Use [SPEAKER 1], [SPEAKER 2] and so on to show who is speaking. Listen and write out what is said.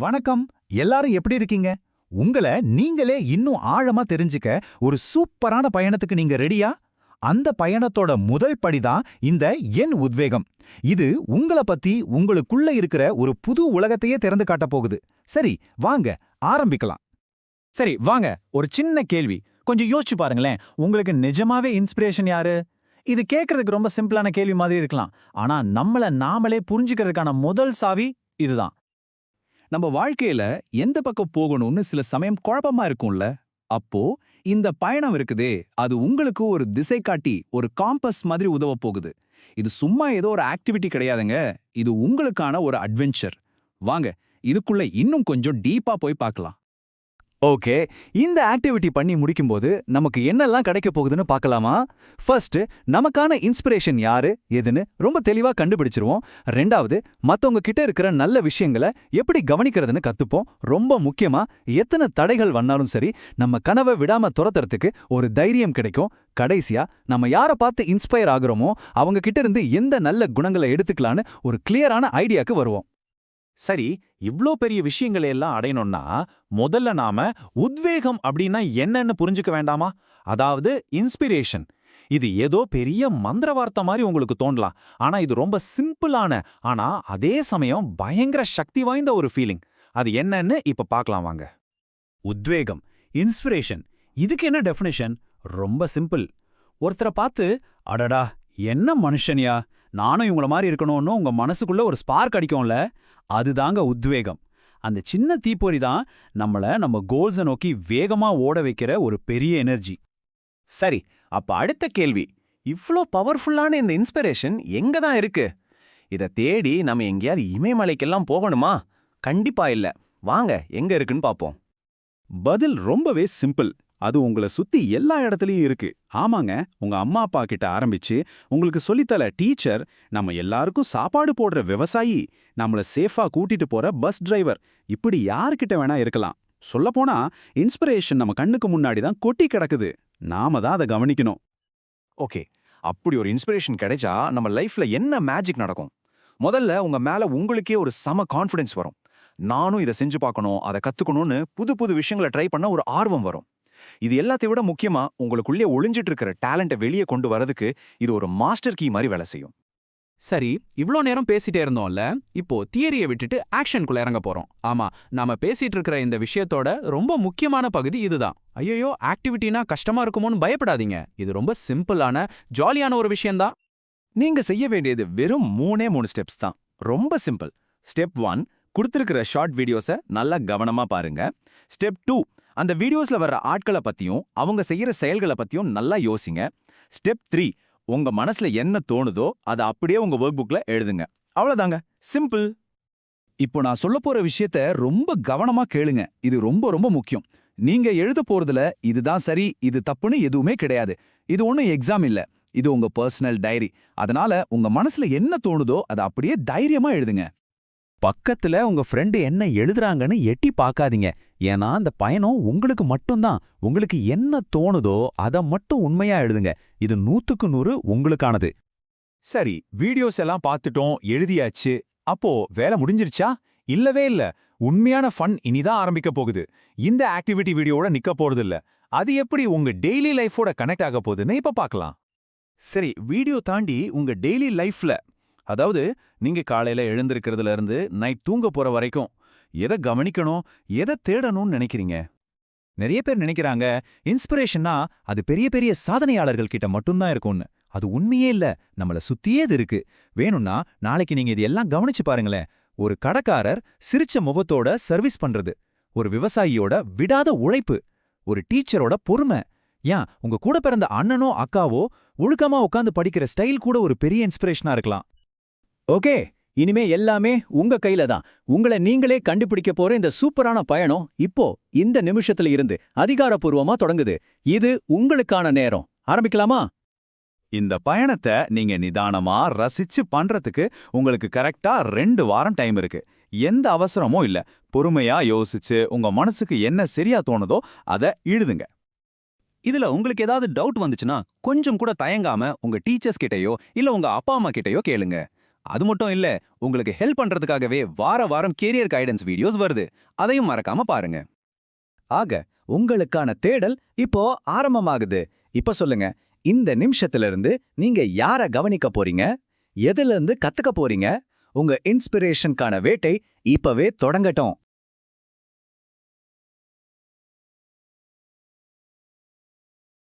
[SPEAKER 1] வணக்கம். எல்லாரும் எப்படி இருக்கீங்க? உங்களை நீங்களே இன்னும் ஆழமா தெரிஞ்சுக்க ஒரு சூப்பரான பயணத்துக்கு நீங்க ரெடியா? அந்த பயணத்தோட முதல் படிதான் இந்த என் உத்வேகம். இது உங்கள பத்தி உங்களுக்குள்ள இருக்கிற ஒரு புது உலகத்தையே திறந்து காட்டப் போகுது. சரி வாங்க ஆரம்பிக்கலாம்.
[SPEAKER 2] சரி வாங்க ஒரு சின்ன கேள்வி. கொஞ்சம் யோசிச்சு பாருங்களேன். உங்களுக்கு நிஜமாவே இன்ஸ்பிரேஷன் யாரு? இது கேட்கறதுக்கு ரொம்ப சிம்பிளான கேள்வி மாதிரி இருக்கலாம். ஆனா நம்மள நாமளே புரிஞ்சுக்கிறதுக்கான முதல் சாவி இதுதான்.
[SPEAKER 3] நம்ம வாழ்க்கையில எந்த பக்கம் போகணும்னு சில சமயம் குழப்பமா இருக்கும்ல? அப்போ இந்த பயணம் இருக்குதே அது உங்களுக்கு ஒரு திசை காட்டி ஒரு காம்பஸ் மாதிரி உதவ போகுது. இது சும்மா ஏதோ ஒரு ஆக்டிவிட்டி கிடையாதுங்க. இது உங்களுக்கான ஒரு அட்வென்ச்சர் வாங்க இதுக்குள்ள இன்னும் கொஞ்சம் டீப்பா போய் பார்க்கலாம்.
[SPEAKER 1] ஓகே இந்த ஆக்டிவிட்டி பண்ணி முடிக்கும்போது நமக்கு என்னெல்லாம் கிடைக்க போகுதுன்னு பார்க்கலாமா? ஃபர்ஸ்ட் நமக்கான இன்ஸ்பிரேஷன் யாரு எதுன்னு ரொம்ப தெளிவா கண்டுபிடிச்சிருவோம். ரெண்டாவது மற்றவங்க கிட்ட இருக்கிற நல்ல விஷயங்களை எப்படி கவனிக்கிறதுன்னு கத்துப்போம். ரொம்ப முக்கியமா எத்தனை தடைகள் வந்தாலும் சரி நம்ம கனவை விடாம துரத்துறதுக்கு ஒரு தைரியம் கிடைக்கும். கடைசியா நம்ம யாரை பார்த்து இன்ஸ்பயர் ஆகுறோமோ அவங்க கிட்ட இருந்து எந்த நல்ல குணங்களை எடுத்துக்கலான்னு ஒரு கிளியரான ஐடியாக்கு வருவோம்.
[SPEAKER 2] சரி இவ்ளோ பெரிய விஷயங்களை எல்லாம் அடையணும்னா முதல்ல நாம உத்வேகம் அப்படின்னா என்னன்னு புரிஞ்சுக்க வேண்டாமா? அதாவது இன்ஸ்பிரேஷன் இது ஏதோ பெரிய மந்திர வார்த்தை மாதிரி உங்களுக்கு தோணலாம். ஆனா இது ரொம்ப சிம்பிளான ஆனா அதே சமயம் பயங்கர சக்தி வாய்ந்த ஒரு ஃபீலிங் அது என்னன்னு இப்ப பார்க்கலாம் வாங்க. உத்வேகம் இன்ஸ்பிரேஷன் இதுக்கு என்ன டெஃபினேஷன் ரொம்ப சிம்பிள் ஒருத்தரை பார்த்து அடடா என்ன மனுஷன்யா? நானும் இவங்கள மாதிரி இருக்கணும்னு உங்க மனசுக்குள்ள ஒரு ஸ்பார்க் அடிக்கும்ல அதுதாங்க உத்வேகம். அந்த சின்ன தீப்பொறி தான் நம்மள நம்ம கோல்ஸை நோக்கி வேகமா ஓட வைக்கிற ஒரு பெரிய எனர்ஜி சரி அப்ப அடுத்த கேள்வி. இவ்ளோ பவர்ஃபுல்லான இந்த இன்ஸ்பிரேஷன் எங்க தான் இருக்கு? இத தேடி நம்ம எங்கேயாவது இமயமலைக்கெல்லாம் போகணுமா? கண்டிப்பா இல்ல. வாங்க எங்க இருக்குன்னு பாப்போம். பதில் ரொம்பவே சிம்பிள் அது உங்களை சுத்தி எல்லா இடத்துலயும் இருக்கு. ஆமாங்க உங்க அம்மா அப்பா கிட்ட ஆரம்பிச்சு உங்களுக்கு சொல்லித்தல டீச்சர் நம்ம எல்லாருக்கும் சாப்பாடு போடுற விவசாயி நம்மள சேஃபா கூட்டிட்டு போற பஸ் டிரைவர் இப்படி யார்கிட்ட வேணா இருக்கலாம். சொல்லப்போனா இன்ஸ்பிரேஷன் நம்ம கண்ணுக்கு முன்னாடி தான் கொட்டி கிடக்குது. நாம தான் அதை கவனிக்கணும். ஓகே அப்படி ஒரு இன்ஸ்பிரேஷன் கிடைச்சா நம்ம லைஃப்ல என்ன மேஜிக் நடக்கும்? முதல்ல உங்க மேல உங்களுக்கே ஒரு சம கான்ஃபிடன்ஸ் வரும். நானும் இதை செஞ்சு பார்க்கணும் அதை கத்துக்கணும்னு புது புது விஷயங்களை ட்ரை பண்ண ஒரு ஆர்வம் வரும். இது எல்லாத்தையும் விட முக்கியமா உங்களுக்குள்ளே ஒளிஞ்சிட்டு இருக்கிற டேலண்ட்டை வெளியே கொண்டு வரதுக்கு இது ஒரு மாஸ்டர் கீ மாதிரி வேலை செய்யும்.
[SPEAKER 3] சரி இவ்ளோ நேரம் பேசிட்டே இருந்தோம்ல இப்போ தியரியை விட்டுட்டு ஆக்ஷனுக்குள்ள இறங்க போறோம். ஆமா நாம பேசிட்டு இருக்கிற இந்த விஷயத்தோட ரொம்ப முக்கியமான பகுதி இதுதான். ஐயோ ஆக்டிவிட்டினா கஷ்டமா இருக்குமோன்னு பயப்படாதீங்க. இது ரொம்ப சிம்பிளான ஜாலியான ஒரு விஷயம்தான்.
[SPEAKER 2] நீங்க செய்ய வேண்டியது வெறும் மூணே மூணு ஸ்டெப்ஸ் தான். ரொம்ப சிம்பிள் ஸ்டெப் ஒன் கொடுத்துருக்கிற ஷார்ட் வீடியோஸை நல்லா கவனமா பாருங்க. ஸ்டெப் டூ அந்த வீடியோஸ்ல வர்ற ஆட்களை பத்தியும் அவங்க செய்யற செயல்களை பத்தியும் நல்லா யோசிங்க. ஸ்டெப் த்ரீ உங்க மனசுல என்ன தோணுதோ அதை அப்படியே உங்க ஒர்க் புக்ல எழுதுங்க. அவ்வளவுதாங்க. சிம்பிள் இப்போ நான் சொல்ல போற விஷயத்த ரொம்ப கவனமா கேளுங்க. இது ரொம்ப ரொம்ப முக்கியம். நீங்க எழுத போறதுல இதுதான் சரி இது தப்புன்னு எதுவுமே கிடையாது. இது ஒன்றும் எக்ஸாம் இல்ல. இது உங்க பர்சனல் டைரி அதனால உங்க மனசுல என்ன தோணுதோ அதை அப்படியே தைரியமா எழுதுங்க.
[SPEAKER 4] பக்கத்துல உங்க ஃப்ரெண்டு என்ன எழுதுறாங்கன்னு எட்டி பார்க்காதீங்க. ஏன்னா அந்த பயணம் உங்களுக்கு மட்டும்தான். உங்களுக்கு என்ன தோணுதோ அதை மட்டும் உண்மையா எழுதுங்க. இது நூத்துக்கு நூறு உங்களுக்கானது.
[SPEAKER 2] சரி வீடியோஸ் எல்லாம் பார்த்துட்டோம் எழுதியாச்சு. அப்போ வேலை முடிஞ்சிருச்சா? இல்லவே இல்ல. உண்மையான ஃபன் இனிதான் ஆரம்பிக்க போகுது. இந்த ஆக்டிவிட்டி வீடியோவோட நிக்க போறது இல்ல அது எப்படி உங்க டெய்லி லைஃபோட கனெக்ட் ஆக போகுதுன்னு இப்ப பார்க்கலாம் சரி வீடியோ தாண்டி உங்க டெய்லி லைஃப்ல அதாவது நீங்க காலையில எழுந்திருக்கிறதுல இருந்து நைட் தூங்க போற வரைக்கும் எதை கவனிக்கணும் எதை தேடணும்னு நினைக்கிறீங்க? நிறைய பேர் நினைக்கிறாங்க இன்ஸ்பிரேஷன்னா அது பெரிய பெரிய சாதனையாளர்கள் கிட்ட மட்டும்தான் இருக்கும்னு. அது உண்மையே இல்ல நம்மள சுத்தியே இது இருக்கு. வேணும்னா நாளைக்கு நீங்க இது எல்லாம் கவனிச்சு பாருங்களேன். ஒரு கடைக்காரர் சிரிச்ச முகத்தோட சர்வீஸ் பண்றது. ஒரு விவசாயியோட விடாத உழைப்பு. ஒரு டீச்சரோட பொறுமை. ஏன்? உங்க கூட பிறந்த அண்ணனோ அக்காவோ ஒழுக்கமா உட்காந்து படிக்கிற ஸ்டைல் கூட ஒரு பெரிய இன்ஸ்பிரேஷனா இருக்கலாம். ஓகே இனிமே எல்லாமே உங்க கையில தான். உங்களை நீங்களே கண்டுபிடிக்க போற இந்த சூப்பரான பயணம் இப்போ இந்த நிமிஷத்துல இருந்து அதிகாரப்பூர்வமா தொடங்குது. இது உங்களுக்கான நேரம். ஆரம்பிக்கலாமா? இந்த பயணத்தை நீங்க நிதானமா ரசிச்சு பண்றதுக்கு உங்களுக்கு கரெக்டா ரெண்டு வாரம் டைம் இருக்கு. எந்த அவசரமும் இல்ல. பொறுமையா யோசிச்சு உங்க மனசுக்கு என்ன சரியா தோணுதோ அதை எழுதுங்க இதுல உங்களுக்கு ஏதாவது டவுட் வந்துச்சுன்னா கொஞ்சம் கூட தயங்காம உங்க டீச்சர்ஸ் கிட்டயோ இல்ல உங்க அப்பா அம்மா கிட்டயோ கேளுங்க.
[SPEAKER 3] அது மட்டும் இல்ல உங்களுக்கு ஹெல்ப் பண்றதுக்காகவே வார வாரம் கேரியர் கைடன்ஸ் வீடியோஸ் வருது. அதையும் மறக்காம பாருங்க. ஆக உங்களுக்கான தேடல் இப்போ ஆரம்பமாகுது. இப்ப சொல்லுங்க இந்த நிமிஷத்துல இருந்து நீங்க யார கவனிக்க போறீங்க? எதுல இருந்து கத்துக்க போறீங்க? உங்க இன்ஸ்பிரேஷனுக்கான வேட்டை இப்பவே தொடங்கட்டும்.